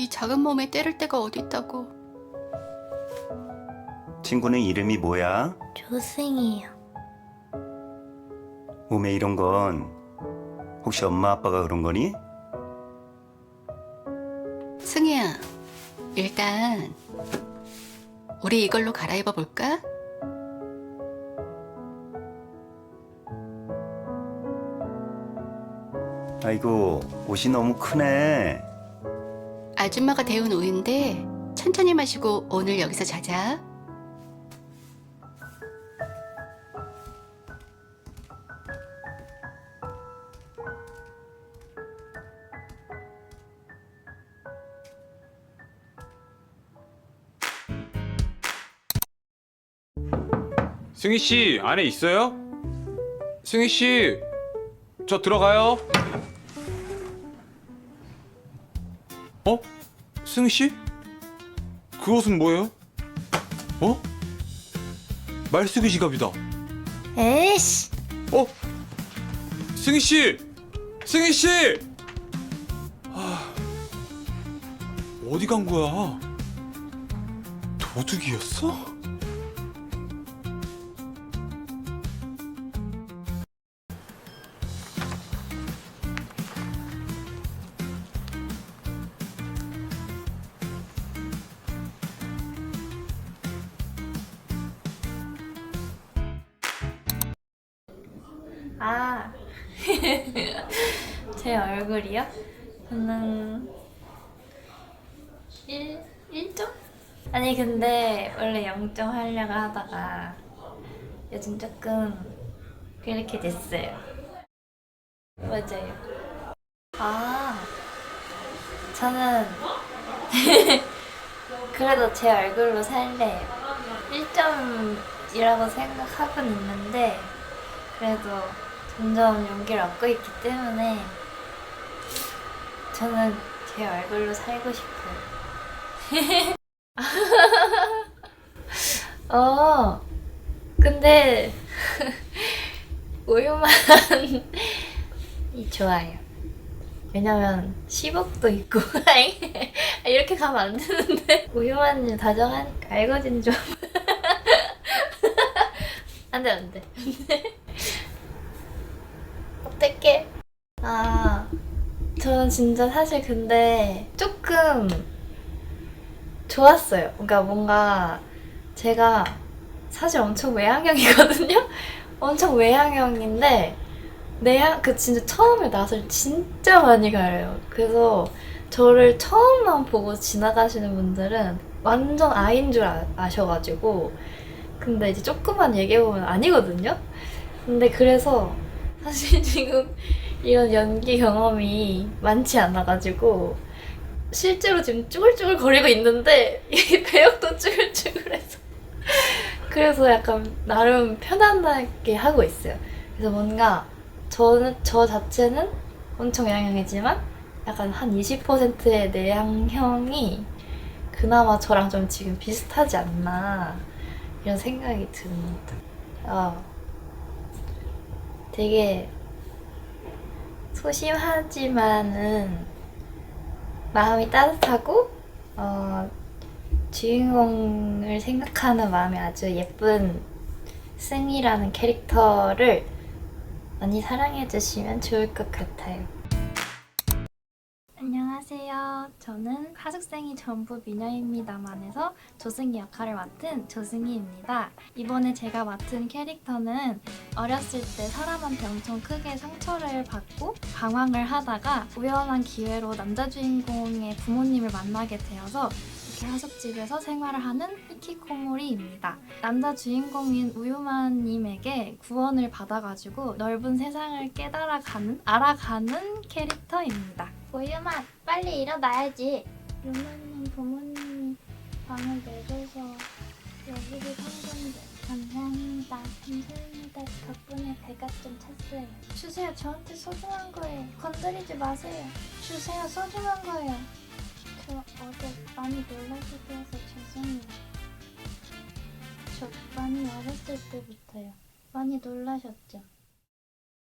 이 작은 몸에 때릴 데가 어디 있다고. 친구는 이름이 뭐야? 조승이요. 몸에 이런 건 혹시 엄마 아빠가 그런 거니? 승희야, 일단 우리 이걸로 갈아입어 볼까? 아이고 옷이 너무 크네. 아줌마가 데운 우유인데 천천히 마시고 오늘 여기서 자자. 승희 씨 안에 있어요? 승희 씨, 저 들어가요. 어? 승희 씨? 그 옷은 뭐예요? 어? 말쓰기 지갑이다. 에이씨. 어? 승희 씨, 승희 씨. 아, 어디 간 거야? 도둑이었어? 아. 제 얼굴이요? 저는 1, 1점? 아니 근데 원래 0점 하려고 하다가 요즘 조금 그렇게 됐어요. 맞아요. 아. 저는 그래도 제 얼굴로 살래요. 1점이라고 생각하고는 있는데 그래도 점점 용기를 얻고 있기 때문에 저는 제 얼굴로 살고 싶어요. 어, 근데 우유만 이 좋아요. 왜냐면 10억도 있고 이렇게 가면 안 되는데 우유만이 다정하니까 알거진 좀 안돼 안돼 어떡해. 아, 저는 진짜 사실 근데 조금 좋았어요. 그러니까 뭔가 제가 사실 엄청 외향형이거든요? 엄청 외향형인데, 내향, 그 진짜 처음에 낯을 진짜 많이 가려요. 그래서 저를 처음만 보고 지나가시는 분들은 완전 아인 줄 아, 아셔가지고, 근데 이제 조금만 얘기해보면 아니거든요? 근데 그래서 사실 지금 이런 연기 경험이 많지 않아가지고 실제로 지금 쭈글쭈글 거리고 있는데 이 배역도 쭈글쭈글해서 그래서 약간 나름 편안하게 하고 있어요. 그래서 뭔가 저는 저 자체는 엄청 외향형이지만 약간 한 20%의 내향형이 그나마 저랑 좀 지금 비슷하지 않나 이런 생각이 듭니다. 어. 되게 소심하지만은 마음이 따뜻하고 어, 주인공을 생각하는 마음이 아주 예쁜 승이라는 캐릭터를 많이 사랑해 주시면 좋을 것 같아요. 안녕하세요. 저는 하숙생이 전부 미녀입니다만에서 조승희 역할을 맡은 조승희입니다. 이번에 제가 맡은 캐릭터는 어렸을 때 사람한테 엄청 크게 상처를 받고 방황을 하다가 우연한 기회로 남자 주인공의 부모님을 만나게 되어서 하숙집에서 생활을 하는 히키코모리입니다. 남자 주인공인 우유마님에게 구원을 받아가지고 넓은 세상을 깨달아가는, 알아가는 캐릭터입니다. 우유마, 빨리 일어나야지. 유마님 부모님이 방을 내줘서 여기를 산 건데 감사합니다. 감사합니다. 덕분에 배가 좀 찼어요. 주세요. 저한테 소중한 거예요. 건드리지 마세요. 주세요. 소중한 거예요. 저 어제 많이 놀라시게 해서 죄송해요. 저 많이 어렸을 때부터요. 많이 놀라셨죠?